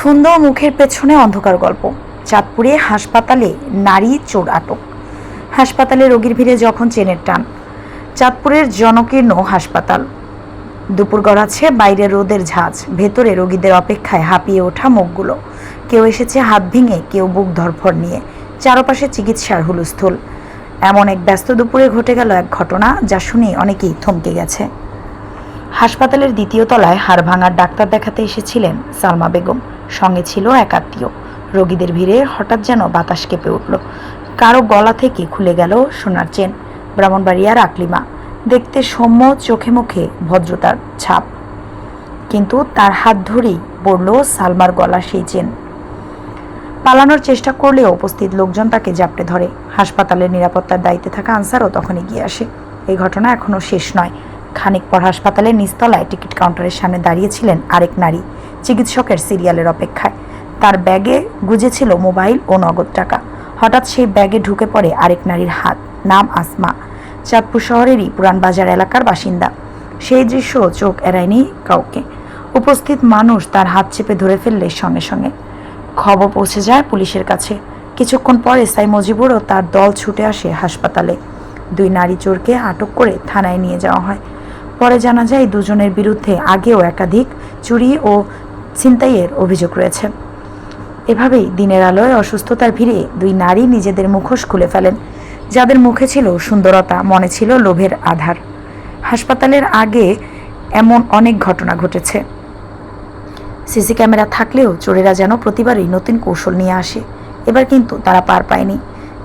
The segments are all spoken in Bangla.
সুন্দর মুখের পেছনে অন্ধকার গল্প। চাঁদপুরে হাসপাতালে নারী চোর আটক। হাসপাতালে রোগীর ভিড়ে যখন চেনের টান। চাঁদপুরের জনকীর্ণ হাসপাতাল। দুপুর গড়াচ্ছে বাইরে রোদের ঝাঁজ, ভেতরে রোগীদের অপেক্ষায় হাঁপিয়ে ওঠা মুখগুলো। কেউ এসেছে হাত ভেঙে, কেউ বুক ধরফর নিয়ে। চারপাশে চিকিৎসার হুলস্থুল। এমন এক ব্যস্ত দুপুরে ঘটে গেল এক ঘটনা যা শুনে অনেকেই থমকে গেছে। হাসপাতালের দ্বিতীয় তলায় হাড় ভাঙার ডাক্তার দেখাতে এসেছিলেন সালমা বেগম। সঙ্গে ছিল এক আত্মীয়। রোগীদের ভিড়ে হঠাৎ যেন বাতাস কেঁপে উঠল। কারও গলা থেকে খুলে গেল সোনার চেন। ব্রাহ্মণবাড়িয়ার আকলিমা। দেখতে সৌম্য চোখে মুখে ভদ্রতার ছাপ। কিন্তু তার হাত ধরেই পড়ল সালমার গলা সেই চেন। পালানোর চেষ্টা করলেও উপস্থিত লোকজন তাকে জাপটে ধরে। হাসপাতালের নিরাপত্তার দায়িত্বে থাকা আনসারও তখন এগিয়ে আসে। এই ঘটনা এখনও শেষ নয়। খানিক পর হাসপাতালের নিচতলায় টিকিট কাউন্টারের সামনে দাঁড়িয়েছিলেন আরেক নারী চিকিৎসকের সিরিয়ালের অপেক্ষায়। তার ব্যাগে গুজেছিল মোবাইল ও নগদ টাকা। হঠাৎ সেই ব্যাগে ঢুকে পড়ে আরেক নারীর হাত, নাম আসমা। চাঁদপুর শহরেরই পুরানবাজার এলাকার বাসিন্দা। সেই দৃশ্য চোখ এড়ায়নি কাউকে। উপস্থিত মানুষ তার হাত চেপে ধরে ফেললে সঙ্গে সঙ্গে। খবর পৌঁছে যায় পুলিশের কাছে। কিছুক্ষণ পর এসআই মজিবুর ও তার দল ছুটে আসে হাসপাতালে। দুই নারী চোরকে আটক করে থানায় নিয়ে যাওয়া হয়। পরে জানা যায়, দুজনের বিরুদ্ধে আগেও একাধিক চুরি ও ছিনতাইয়ের অভিযোগ রয়েছে। এভাবেই দিনের আলোয় অসুস্থতার ভিড়ে দুই নারী নিজেদের মুখোশ খুলে ফেলেন। যাদের মুখে ছিল সুন্দরতা, মনে ছিল লোভের আধার। হাসপাতালের আগে এমন অনেক ঘটনা ঘটেছে। সিসি ক্যামেরা থাকলেও চোরেরা যেন প্রতিবারই নতুন কৌশল নিয়ে আসে, এবার কিন্তু তারা পার পায়নি।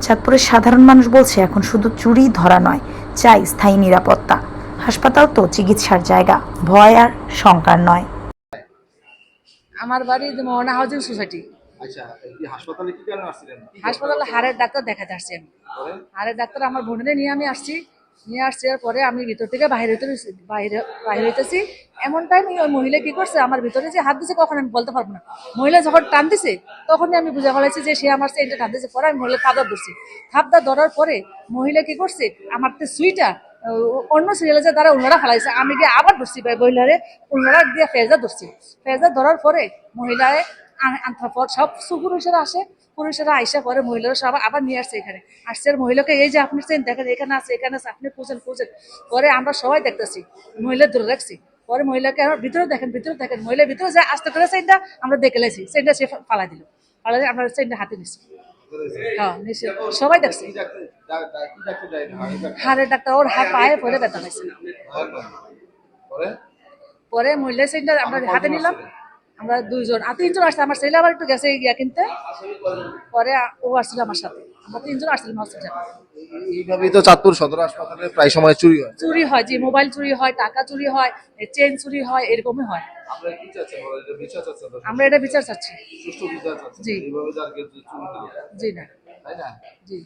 চাঁদপুরের সাধারণ মানুষ বলছে, এখন শুধু চুরি ধরা নয়, চাই স্থায়ী নিরাপত্তা। হাসপাতাল তো চিকিৎসার জায়গা ভয় আর শঙ্কার নয়। আমার বাড়ি যে মোহনা হাউজিং সোসাইটি। আচ্ছা হাসপাতালে কি কারণে আসছিলেন? হাসপাতালে হাড়ের ডাক্তার দেখাতে আসছি আমি হাড়ের ডাক্তার আমার বোনের নিয়ে আমি আসছি। নিয়ে আসছি পরে আমি ভিতর থেকে বাইরে হইতে বাইরে বাইরে হইতেছি। এমন টাইম ওই মহিলা কি করছে? আমার ভিতরে যে হাত দিছে কখন আমি বলতে পারব না। মহিলা যখন টান দিছে তখনই আমি বুঝে ফেলেছি যে সে আমার সেন্টে টান দিছে। পরে আমি মহিলা থাপদা ধরছি। থাপদা ধরার পরে মহিলা কি করছে? আমার তো সুইটা অন্য সিরিয়ালে যে তারা উনারা ফেলাইছে আমি গিয়ে আবার ধরছি মহিলারে উনারা দিয়ে ফেজা ধরছি। ফেজা ধরার পরে মহিলারে আন- আনতার পর সব পুরুষেরা আসে, পুরুষেরা আইসা পরে মহিলারা সব আবার নিয়ে আসছে এখানে। আসছে মহিলাকে, এই যে আপনি চেন, দেখেন এখানে আছে এখানে আছে, আপনি খুঁজেন খুঁজেন। পরে আমরা সবাই দেখতেছি মহিলা ধরে রাখছি। পরে মহিলাকে আমার ভিতরে দেখেন ভিতরে দেখেন মহিলার ভিতরে যে আসতে করে সেইটা আমরা দেখে লেছি সেইটা সে ফালা দিল। ফালা দিয়ে আমরা সেইটা হাতে নিছি। হ্যাঁ নিছি সবাই দেখছে। হাড়ের ডাক্তার ওর হাত পায়ে পরে ব্যথা হয়েছে পরে পরে মহিলা সেন্টার আমরা হাতে নিলাম। আমরা দুইজন। আর তিনজন আসছে আমার ছেলে আবার একটু গেছে গিয়া কিনতে। পরে ও আসছিল আমার সাথে। আমরা তিনজন আসছিলাম হসপিটালে এইভাবেই তো চাঁদপুর সদর হাসপাতালে প্রায় সময় চুরি হয়। চুরি হয় যে মোবাইল চুরি হয় টাকা চুরি হয় চেন চুরি হয় এরকমই হয়। আপনারা কি চাচ্ছেন বলেন এটা বিচার চাচ্ছেন তো? আমরা এটা বিচার চাচ্ছি। সুষ্ঠু বিচার চাচ্ছেন জি। এইভাবে যার কেউ চুরি করে জি না। তাই না? জি।